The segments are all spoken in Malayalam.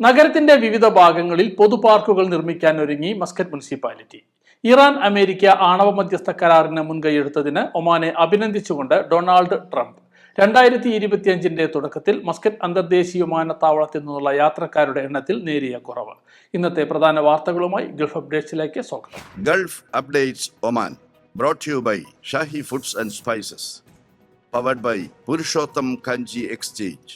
നഗരത്തിന്റെ വിവിധ ഭാഗങ്ങളിൽ പൊതുപാർക്കുകൾ നിർമ്മിക്കാൻ ഒരുങ്ങി മസ്കറ്റ് മുനിസിപ്പാലിറ്റി. ഇറാൻ അമേരിക്ക ആണവ മധ്യസ്ഥ കരാറിന് മുൻകൈയെടുത്തതിന് ഒമാനെ അഭിനന്ദിച്ചുകൊണ്ട് ഡൊണാൾഡ് ട്രംപ്. രണ്ടായിരത്തി ഇരുപത്തിയഞ്ചിന്റെ തുടക്കത്തിൽ മസ്കറ്റ് അന്തർദേശീയ വിമാനത്താവളത്തിൽ നിന്നുള്ള യാത്രക്കാരുടെ എണ്ണത്തിൽ നേരിയ കുറവ്. ഇന്നത്തെ പ്രധാന വാർത്തകളുമായി ഗൾഫ് അപ്ഡേറ്റ്സിലേക്ക് സ്വാഗതം. Gulf updates Oman brought you by by foods and spices powered by Purushottam Kanji exchange.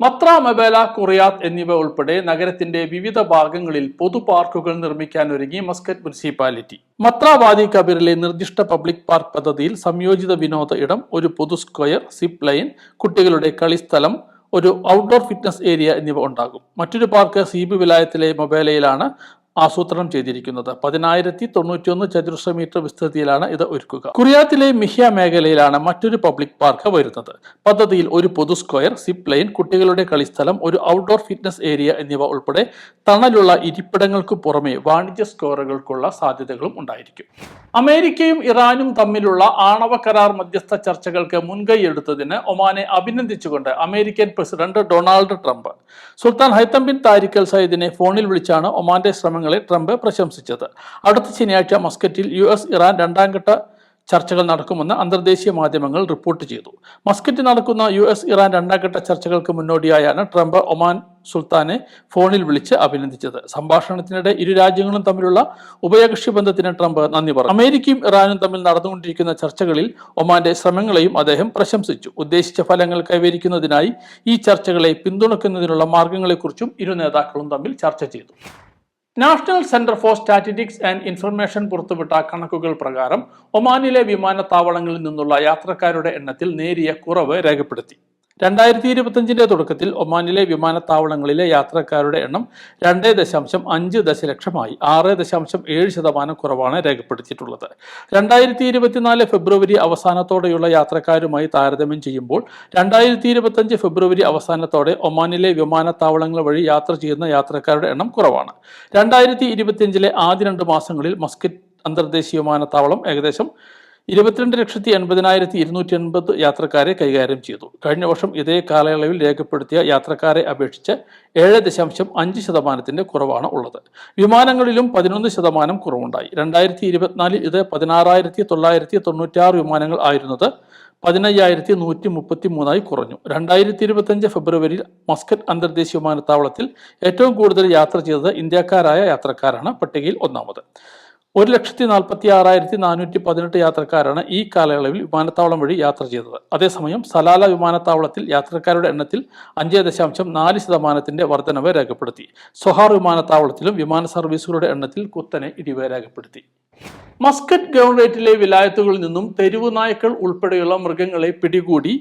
Muttrah Mabela Qurayyat എന്നിവ ഉൾപ്പെടെ നഗരത്തിന്റെ വിവിധ ഭാഗങ്ങളിൽ പൊതു പാർക്കുകൾ നിർമ്മിക്കാൻ ഒരുങ്ങി മസ്കറ്റ് മുനിസിപ്പാലിറ്റി. മത്ര വാദി കബീറിലെ നിർദ്ദിഷ്ട പബ്ലിക് പാർക്ക് പദ്ധതിയിൽ സംയോജിത വിനോദ ഇടം ഒരു പൊതു സ്ക്വയർ സിപ്പ് ലൈൻ കുട്ടികളുടെ കളിസ്ഥലം ഒരു ഔട്ട്ഡോർ ഫിറ്റ്നസ് ഏരിയ എന്നിവ ഉണ്ടാകും. മറ്റൊരു പാർക്ക് സീബ് വിലായത്തിലെ മൊബൈലയിലാണ് ആസൂത്രണം ചെയ്തിരിക്കുന്നത്. പതിനായിരത്തി തൊണ്ണൂറ്റിയൊന്ന് ചതുരശ്ര മീറ്റർ വിസ്തൃതിയിലാണ് ഇത് ഒരുക്കുക. കുറിയാത്തിലെ മിഹ്യ മേഖലയിലാണ് മറ്റൊരു പബ്ലിക് പാർക്ക് വരുന്നത്. പദ്ധതിയിൽ ഒരു പൊതു സ്ക്വയർ സിപ്പ് ലൈൻ കുട്ടികളുടെ കളിസ്ഥലം ഒരു ഔട്ട്ഡോർ ഫിറ്റ്നസ് ഏരിയ എന്നിവ ഉൾപ്പെടെ തണലുള്ള ഇരിപ്പിടങ്ങൾക്ക് പുറമെ വാണിജ്യ സ്ക്വയറുകൾക്കുള്ള സാധ്യതകളും ഉണ്ടായിരിക്കും. അമേരിക്കയും ഇറാനും തമ്മിലുള്ള ആണവ കരാർ മധ്യസ്ഥ ചർച്ചകൾക്ക് മുൻകൈ മുൻകൈയെടുത്തതിന് ഒമാനെ അഭിനന്ദിച്ചുകൊണ്ട് American president Donald Trump. Sultan Haitham bin താരിഖൽ സയ്യിദിനെ ഫോണിൽ വിളിച്ചാണ് ഒമാന്റെ ശ്രമങ്ങളെ ട്രംപ് പ്രശംസിച്ചത്. അടുത്ത ശനിയാഴ്ച മസ്കറ്റിൽ യു എസ് ഇറാൻ രണ്ടാംഘട്ട ചർച്ചകൾ നടക്കുമെന്ന് അന്തർദേശീയ മാധ്യമങ്ങൾ റിപ്പോർട്ട് ചെയ്തു. മസ്കറ്റിൽ നടക്കുന്ന യു എസ് ഇറാൻ രണ്ടാംഘട്ട ചർച്ചകൾക്ക് മുന്നോടിയായാണ് ട്രംപ് ഒമാൻ സുൽത്താനെ ഫോണിൽ വിളിച്ച് അഭിനന്ദിച്ചത്. സംഭാഷണത്തിനിടെ ഇരു രാജ്യങ്ങളും തമ്മിലുള്ള ഉഭയകക്ഷി ബന്ധത്തിന് ട്രംപ് നന്ദി പറഞ്ഞു. അമേരിക്കയും ഇറാനും തമ്മിൽ നടന്നുകൊണ്ടിരിക്കുന്ന ചർച്ചകളിൽ ഒമാന്റെ ശ്രമങ്ങളെയും അദ്ദേഹം പ്രശംസിച്ചു. ഉദ്ദേശിച്ച ഫലങ്ങൾ കൈവരിക്കുന്നതിനായി ഈ ചർച്ചകളെ പിന്തുണക്കുന്നതിനുള്ള മാർഗങ്ങളെക്കുറിച്ചും ഇരു നേതാക്കളും തമ്മിൽ ചർച്ച ചെയ്തു. National centre for statistics and information പുറത്തുവിട്ട കണക്കുകൾ പ്രകാരം ഒമാനിലെ വിമാനത്താവളങ്ങളിൽ നിന്നുള്ള യാത്രക്കാരുടെ എണ്ണത്തിൽ നേരിയ കുറവ് രേഖപ്പെടുത്തി. രണ്ടായിരത്തി ഇരുപത്തഞ്ചിന്റെ തുടക്കത്തിൽ ഒമാനിലെ വിമാനത്താവളങ്ങളിലെ യാത്രക്കാരുടെ എണ്ണം രണ്ട് ദശാംശം അഞ്ച് ദശലക്ഷമായി ആറ് ദശാംശം ഏഴ് ശതമാനം കുറവാണ് രേഖപ്പെടുത്തിയിട്ടുള്ളത്. രണ്ടായിരത്തി ഇരുപത്തിനാല് ഫെബ്രുവരി അവസാനത്തോടെയുള്ള യാത്രക്കാരുമായി താരതമ്യം ചെയ്യുമ്പോൾ രണ്ടായിരത്തി ഇരുപത്തഞ്ച് ഫെബ്രുവരി അവസാനത്തോടെ ഒമാനിലെ വിമാനത്താവളങ്ങൾ വഴി യാത്ര ചെയ്യുന്ന യാത്രക്കാരുടെ എണ്ണം കുറവാണ്. രണ്ടായിരത്തി ഇരുപത്തിയഞ്ചിലെ ആദ്യ രണ്ട് മാസങ്ങളിൽ മസ്കറ്റ് അന്തർദേശീയ വിമാനത്താവളം ഏകദേശം ഇരുപത്തിരണ്ട് ലക്ഷത്തി എൺപതിനായിരത്തി ഇരുന്നൂറ്റി എൺപത് യാത്രക്കാരെ കൈകാര്യം ചെയ്തു. കഴിഞ്ഞ വർഷം ഇതേ കാലയളവിൽ രേഖപ്പെടുത്തിയ യാത്രക്കാരെ അപേക്ഷിച്ച് ഏഴ് ദശാംശം അഞ്ച് ശതമാനത്തിന്റെ കുറവാണ് ഉള്ളത്. വിമാനങ്ങളിലും പതിനൊന്ന് ശതമാനം കുറവുണ്ടായി. രണ്ടായിരത്തി ഇരുപത്തിനാലിൽ ഇത് പതിനാറായിരത്തി തൊള്ളായിരത്തി തൊണ്ണൂറ്റാറ് വിമാനങ്ങൾ ആയിരുന്നത് പതിനയ്യായിരത്തി നൂറ്റി മുപ്പത്തി മൂന്നായി കുറഞ്ഞു. രണ്ടായിരത്തി ഇരുപത്തഞ്ച് ഫെബ്രുവരിയിൽ മസ്കറ്റ് അന്തർദേശീയ വിമാനത്താവളത്തിൽ ഏറ്റവും കൂടുതൽ യാത്ര ചെയ്തത് ഇന്ത്യക്കാരായ യാത്രക്കാരാണ് പട്ടികയിൽ ഒന്നാമത്. ഒരു ലക്ഷത്തി നാൽപ്പത്തി ആറായിരത്തി നാനൂറ്റി പതിനെട്ട് യാത്രക്കാരാണ് ഈ കാലയളവിൽ വിമാനത്താവളം വഴി യാത്ര ചെയ്തത്. അതേസമയം സലാല വിമാനത്താവളത്തിൽ യാത്രക്കാരുടെ എണ്ണത്തിൽ അഞ്ച് ദശാംശം നാല് ശതമാനത്തിന്റെ വർധനവ് രേഖപ്പെടുത്തി. സൊഹാർ വിമാനത്താവളത്തിലും വിമാന സർവീസുകളുടെ എണ്ണത്തിൽ കുത്തനെ ഇടിവ് രേഖപ്പെടുത്തി. മസ്കറ്റ് ഗവൺറേറ്റിലെ വിലായത്തുകളിൽ നിന്നും തെരുവു നായ്ക്കൾ ഉൾപ്പെടെയുള്ള മൃഗങ്ങളെ പിടികൂടി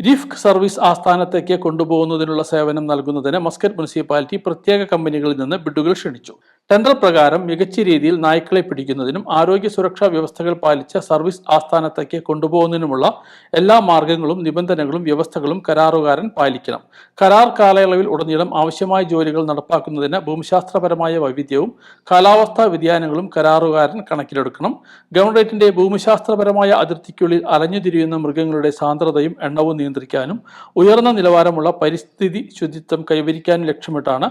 റിഫ്ക് സർവീസ് ആസ്ഥാനത്തേക്ക് കൊണ്ടുപോകുന്നതിനുള്ള സേവനം നൽകുന്നതിന് മസ്കറ്റ് മുനിസിപ്പാലിറ്റി പ്രത്യേക കമ്പനികളിൽ നിന്ന് ബിഡുകൾ ക്ഷണിച്ചു. ടെൻഡർ പ്രകാരം മികച്ച രീതിയിൽ നായ്ക്കളെ പിടിക്കുന്നതിനും ആരോഗ്യ സുരക്ഷാ വ്യവസ്ഥകൾ പാലിച്ച സർവീസ് ആസ്ഥാനത്തേക്ക് കൊണ്ടുപോകുന്നതിനുമുള്ള എല്ലാ മാർഗങ്ങളും നിബന്ധനകളും വ്യവസ്ഥകളും കരാറുകാരൻ പാലിക്കണം. കരാർ കാലയളവിൽ ഉടനീളം ആവശ്യമായ ജോലികൾ നടപ്പാക്കുന്നതിന് ഭൂമിശാസ്ത്രപരമായ വൈവിധ്യവും കാലാവസ്ഥാ വ്യതിയാനങ്ങളും കരാറുകാരൻ കണക്കിലെടുക്കണം. ഗവൺമെന്റിന്റെ ഭൂമിശാസ്ത്രപരമായ അതിർത്തിക്കുള്ളിൽ അലഞ്ഞുതിരിയുന്ന മൃഗങ്ങളുടെ സാന്ദ്രതയും എണ്ണവും നിയന്ത്രിക്കാനും ഉയർന്ന നിലവാരമുള്ള പരിസ്ഥിതി ശുചിത്വം കൈവരിക്കാനും ലക്ഷ്യമിട്ടാണ്